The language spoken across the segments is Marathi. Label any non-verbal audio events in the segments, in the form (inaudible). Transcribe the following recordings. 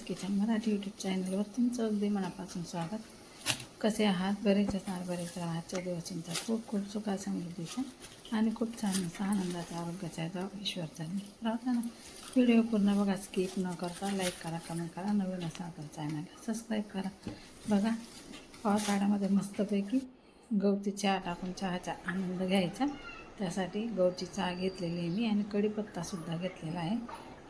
पुन्हा किचन मराठी यूट्यूब चॅनलवर तुमचं अगदी मनापासून स्वागत. कसे आहात? बरेच असणार बरेच राहा आजच्या दिवस खूप खूप सुखा समृद्धीचा आणि खूप छान असा आनंदाचा आरोग्याचा जाव ईश्वरचा मी प्रार्थना व्हिडिओ पूर्ण बघा स्किप न करता लाईक करा कमेंट करा नवीन असणार तर चॅनलला सबस्क्राईब करा. बघा पावसाळ्यामध्ये मस्तपैकी गवती चहा टाकून चहाचा आनंद घ्यायचा. त्यासाठी गवची चहा घेतलेली आहे मी आणि कढीपत्तासुद्धा घेतलेला आहे.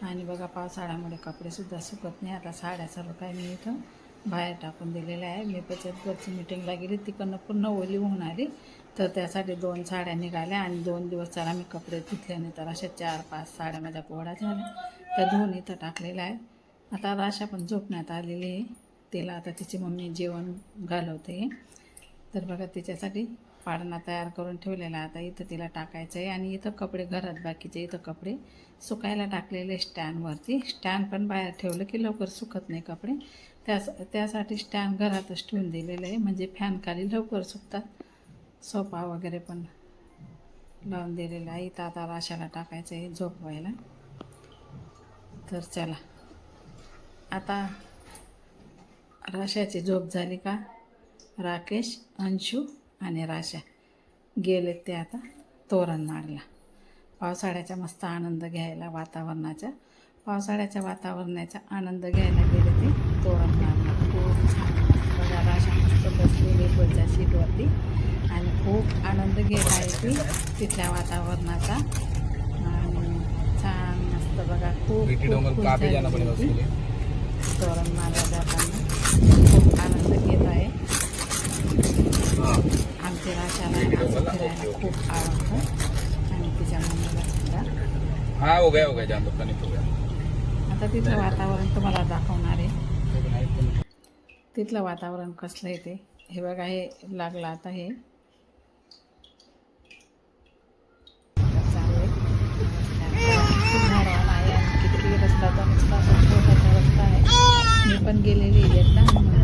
आणि बघा पावसाळ्यामुळे कपडेसुद्धा सुकत नाही. आता साड्या सर्व काही मी इथं बाहेर टाकून दिलेल्या आहे मी बचत गटची मिटिंगला गेली. तिकडनं पूर्ण ओली होऊन आली. तर त्यासाठी दोन साड्या निघाल्या आणि दोन दिवस चला मी कपडे धुतले नाही तर अशा चार पाच साड्या माझ्या गोळा झाल्या. त्या धुवून इथं टाकलेल्या आहे आता राशा पण झोपण्यात आलेली आहे. तिला आता तिची मम्मी जेवण घालवते. तर बघा तिच्यासाठी पाडणा तयार करून ठेवलेला आहे. आता इथं तिला टाकायचं आहे आणि इथं कपडे घरात बाकीचे इथं कपडे सुकायला टाकलेले स्टँडवरती स्टँड पण बाहेर ठेवलं की लवकर सुकत नाही कपडे. त्यास त्यासाठी स्टँड घरातच ठेवून दिलेलं आहे. म्हणजे फॅनखाली लवकर सुकतात. सोफा वगैरे पण लावून दिलेला आहे. इथं आता राशाला टाकायचं आहे झोपवायला. तर चला. आता राशाची झोप झाली का? राकेश अंशू आणि राशा. गेलेत ते आता तोरण माडला पावसाळ्याचा मस्त आनंद घ्यायला वातावरणाचा. पावसाळ्याच्या वातावरणाचा आनंद घ्यायला गेले ते तोरण माडला खूप छान. बघा राशा मस्त बसलेली पुढच्या सीटवरती आणि खूप आनंद घेत आहे ती तिथल्या वातावरणाचा. आणि छान मस्त बघा खूप तोरण मारला जाताना खूप आनंद घेत आहे. आमच्या असं फिरायला खूप आवडतं. आणि तिच्या मम्मीला सुद्धा. हाँ हो गया हो गया जान दो कनिक हो गया आता तिथलं वातावरण तुम्हाला दाखवणार आहे. तिथलं वातावरण कसलं आहे ते? हे बघा हे लागलं आता हे. रस्ता तर नुसता रस्ता आहे. मी पण गेलेली आहे. एकदा मग गेले नाही मी.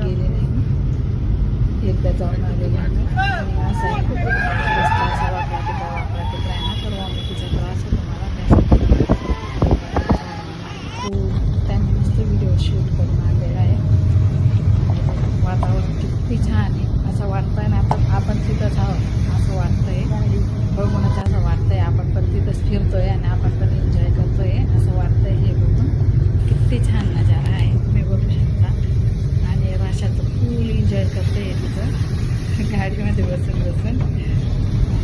एकदा जाऊन आलेली आहे. आणि असा आहे रस्ता असा आहे ना तर वॉमिटीचा त्रास होतो मला खूप त्यांनी मस्त व्हिडिओ शूट करून आणलेला आहे. वातावरण किती छान आहे. असं वाटतंय ना आपण आपण तिथंच आहोत असं वाटतंय. बघूनच असं वाटतंय आपण पण तिथंच फिरतोय आणि आपण पण एन्जॉय करतोय असं वाटतंय हे बघून किती छान नजारा आहे तुम्ही बघू शकता आणि राशाचं फुल एन्जॉय करते तिथं गाडीमध्ये बसून बसून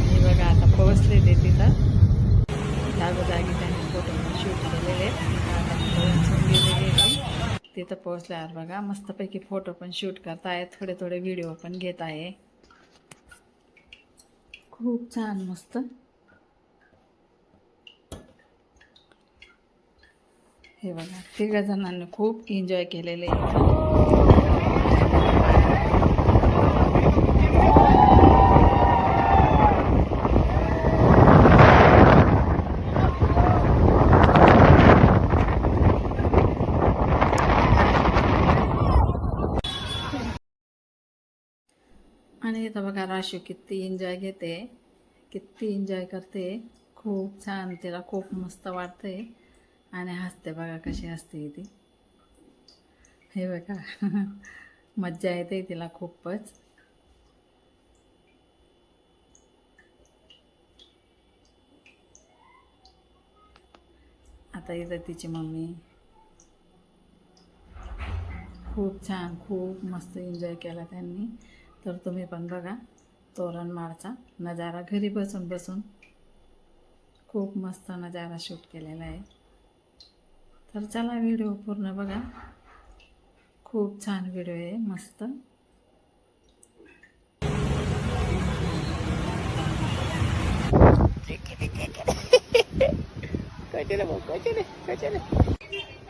हे बघा आता पोहोचले ते तिथं जागोजागी त्यांनी फोटो शूट केलेले आहेत आता पोहोचून गेलेले आहे तिथं पोहोचल्यावर बघा मस्तपैकी फोटो पण शूट करतायत थोडे थोडे व्हिडिओ पण घेत आहे. खूप छान मस्त. हे बघा तिघ जणांनी खूप एन्जॉय केलेले आहे इथं. आणि इथं बघा राशू किती एन्जॉय घेते. किती एन्जॉय करते. खूप छान तिला खूप मस्त वाटते आणि हसते बघा कशी हसते ती. हे बघा. (laughs) मज्जा येते तिला खूपच. आता इथं तिची मम्मी. खूप छान खूप मस्त एन्जॉय केला त्यांनी. तर तुम्ही पण बघा तोरणमाळचा नजारा. घरी बसून बसून खूप मस्त नजारा शूट केलेला आहे. तर चला व्हिडिओ पूर्ण बघा. खूप छान व्हिडिओ आहे मस्त. (laughs)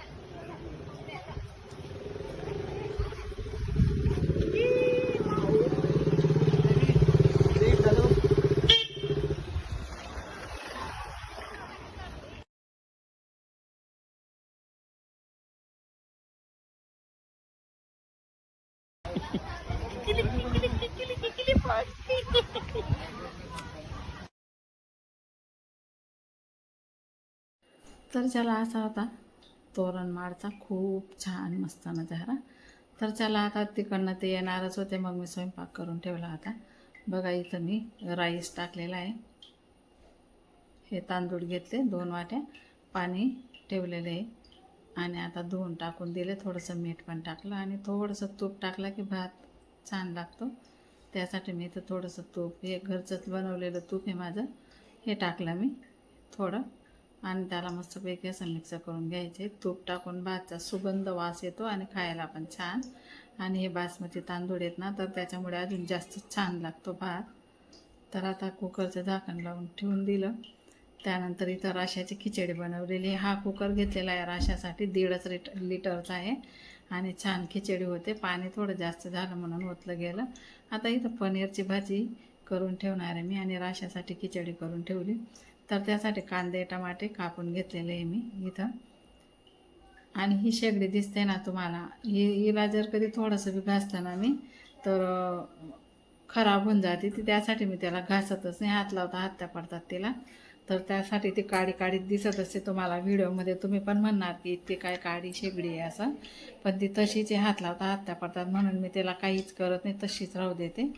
तर चला असा होता तोरणमाळचा खूप छान मस्त नजारा तर चला आता तिकडनं ते येणारच होते मग मी स्वयंपाक करून ठेवला होता बघा इथं मी राईस टाकलेला आहे. हे तांदूळ घेतले दोन वाट्या पाणी ठेवलेले आहे. आणि आता धुवून टाकून दिले थोडंसं मीठ पण टाकलं आणि थोडंसं तूप टाकलं की भात छान लागतो. त्यासाठी मी इथं थोडंसं तूप हे घरचंच बनवलेलं तूप हे माझं. हे टाकलं मी थोडं. आणि त्याला मस्तपैकी असं मिक्स करून घ्यायचे. तूप टाकून भातचा सुगंध वास येतो आणि खायला पण छान. आणि हे बासमती तांदूळ आहेत ना तर त्याच्यामुळे अजून जास्त छान लागतो भात. तर आता कुकरचं झाकण लावून ठेवून दिलं. त्यानंतर इथं राशाची खिचडी बनवलेली हा कुकर घेतलेला आहे राशासाठी दीडच लिट लिटरचा आहे. आणि छान खिचडी होते. पाणी थोडं जास्त झालं म्हणून ओतलं गेलं. आता इथं पनीरची भाजी करून ठेवणार आहे मी आणि राशासाठी खिचडी करून ठेवली. तर त्यासाठी कांदे टमाटे कापून घेतलेले आहे मी इथं. आणि ही शेगडी दिसते ना तुम्हाला. ही हिला जर कधी थोडंसं बी घासलं ना मी तर खराब होऊन जाते. ती त्यासाठी मी त्याला घासतच नाही. हात लावता हात त्या पडतात तिला. तर त्यासाठी ती काडी काडीत दिसत असते तुम्हाला व्हिडिओमध्ये. तुम्ही पण म्हणणार की ती काय काडी शेगडी आहे असं. पण ती तशीच आहे, हात लावता हात त्या पडतात. म्हणून मी त्याला काहीच करत नाही. तशीच राहू देते.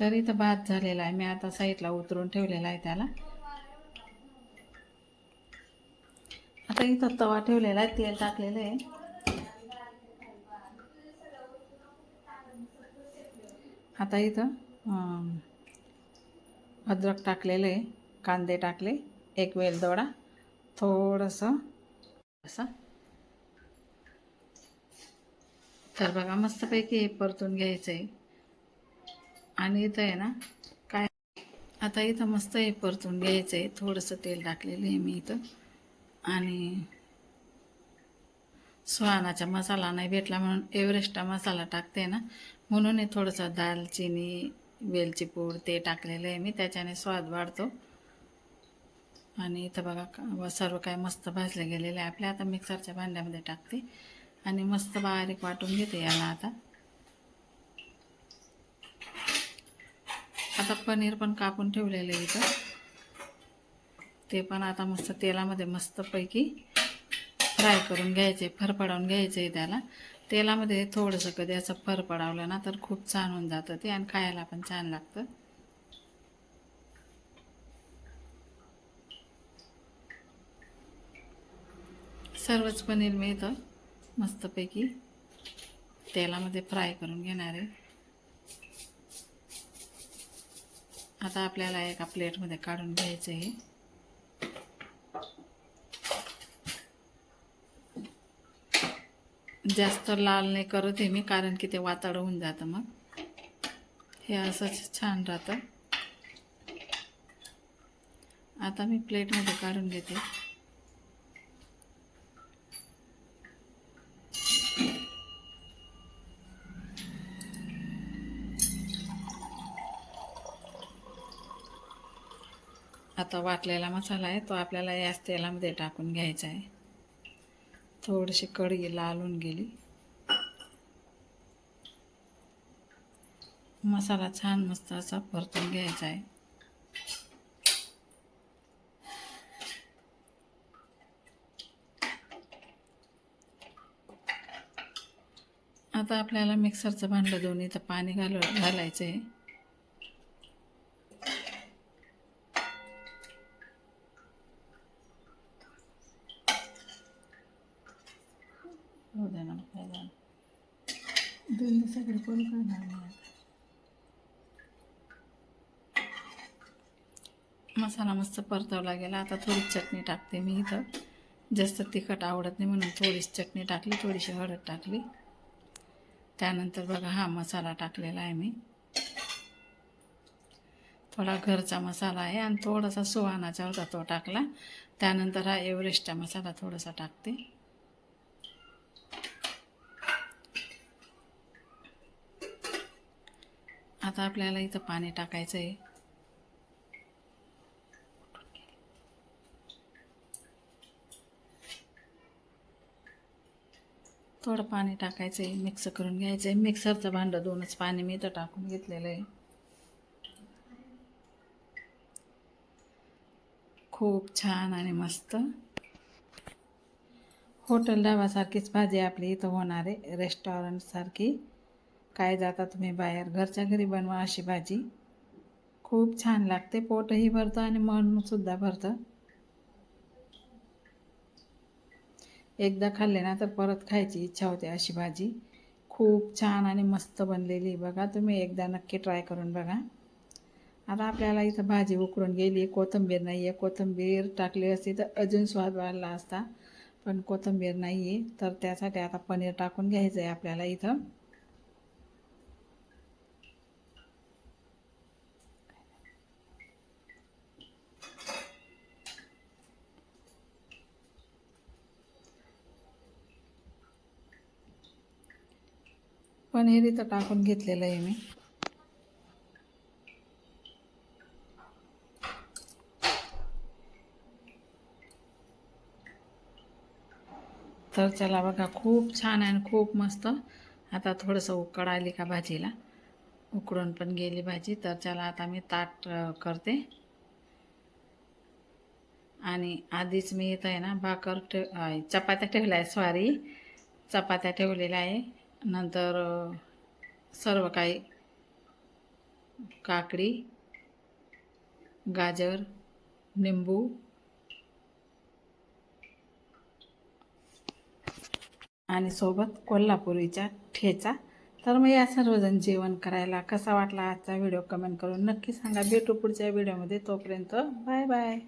तर इथं भात झालेला आहे. मी आता साईडला उतरून ठेवलेला आहे त्याला. आता इथं तवा ठेवलेला आहे तेल टाकलेलं आहे. आता इथं अद्रक टाकलेलं आहे कांदे टाकले एक वेलदोडा थोडंसं असं. तर बघा मस्तपैकी हे परतून घ्यायचं आहे आणि इथं आहे ना काय? आता इथं मस्त हे परतून घ्यायचं आहे थोडंसं तेल टाकलेलं आहे मी इथं. आणि सुहानाचा मसाला नाही भेटला म्हणून एव्हरेस्टचा मसाला टाकते ना म्हणून हे थोडंसं दालचिनी वेलची पूड ते टाकलेलं आहे मी त्याच्याने स्वाद वाढतो. आणि इथं बघा सर्व काय मस्त भाजले गेलेले आहे आपल्या. आता मिक्सरच्या भांड्यामध्ये टाकते. आणि मस्त बारीक वाटून घेते याला आता. आता पनीर पण कापून ठेवलेलं आहे इथं. ते पण आता मस्त तेलामध्ये मस्तपैकी फ्राय करून घ्यायचे फरफडावून घ्यायचं आहे त्याला तेलामध्ये थोडंसं कधी असं फरफडावलं ना तर खूप छान होऊन जातं ते आणि खायला पण छान लागतं. सर्वच पनीर मी इथं मस्तपैकी तेलामध्ये फ्राय करून घेणार आहे. आता आपल्याला एका प्लेटमध्ये काढून घ्यायचं आहे. जास्त लाल नाही करत आहे मी कारण की ते वाताड होऊन जातं मग. हे असंच छान राहतं. आता मी प्लेटमध्ये काढून घेते. आता वाटलेला मसाला आहे तो आपल्याला याच तेलामध्ये टाकून घ्यायचा आहे. थोडीशी कढी लालून गेली. मसाला छान मस्त असा परतून घ्यायचा आहे. आता आपल्याला मिक्सरचं भांडं दोन्ही तर पाणी घाल घालायचं आहे हो दे ना काय झालं दोन दिवसाकडे कोणी करणार मसाला मस्त परतवला गेला. आता थोडी चटणी टाकते मी इथं. जास्त तिखट आवडत नाही म्हणून थोडीच चटणी टाकली थोडीशी हळद टाकली. त्यानंतर बघा हा मसाला टाकलेला आहे मी. थोडा घरचा मसाला आहे आणि थोडासा सुहानाचा होता तो टाकला. त्यानंतर हा एव्हरेस्टचा मसाला थोडासा टाकते. आता आपल्याला इथं पाणी टाकायचं आहे थोडं पाणी टाकायचं आहे मिक्स करून घ्यायचं आहे मिक्सरचं भांडं दोनच पाणी मी इथं टाकून घेतलेलं आहे. खूप छान आणि मस्त. हॉटेल ढाबासारखीच भाजी आपली इथं होणार आहे रेस्टॉरंटसारखी काय जाता तुम्ही बाहेर? घरच्या घरी बनवा अशी भाजी. खूप छान लागते. पोटही भरतं आणि मनसुद्धा भरतं. एकदा खाल्ले ना तर परत खायची इच्छा होते अशी भाजी. खूप छान आणि मस्त बनलेली बघा. तुम्ही एकदा नक्की ट्राय करून बघा. आता आपल्याला इथं भाजी उकळून गेली कोथिंबीर नाही आहे कोथिंबीर टाकली असती तर अजून स्वाद वाढला असता. पण कोथिंबीर नाही आहे तर त्यासाठी आता पनीर टाकून घ्यायचं आहे आपल्याला इथं. पनीर इथं टाकून घेतलेलं आहे मी. तर चला बघा खूप छान आहे आणि खूप मस्त. आता थोडंसं उकड आली का भाजीला. उकडून पण गेली भाजी. तर चला आता मी ताट करते. आणि आधीच मी इथं आहे ना भाकर ठेव चपात्या ठेवल्या आहे सॉरी चपात्या ठेवलेल्या आहे. नंतर सर्व काही. काकडी गाजर निंबू. आणि सोबत कोल्हापुरीचा ठेचा. तर मग या सर्वजण जेवण करायला कसा वाटला आजचा व्हिडिओ कमेंट करून नक्की सांगा. भेटू पुढच्या व्हिडिओमध्ये. तोपर्यंत बाय बाय.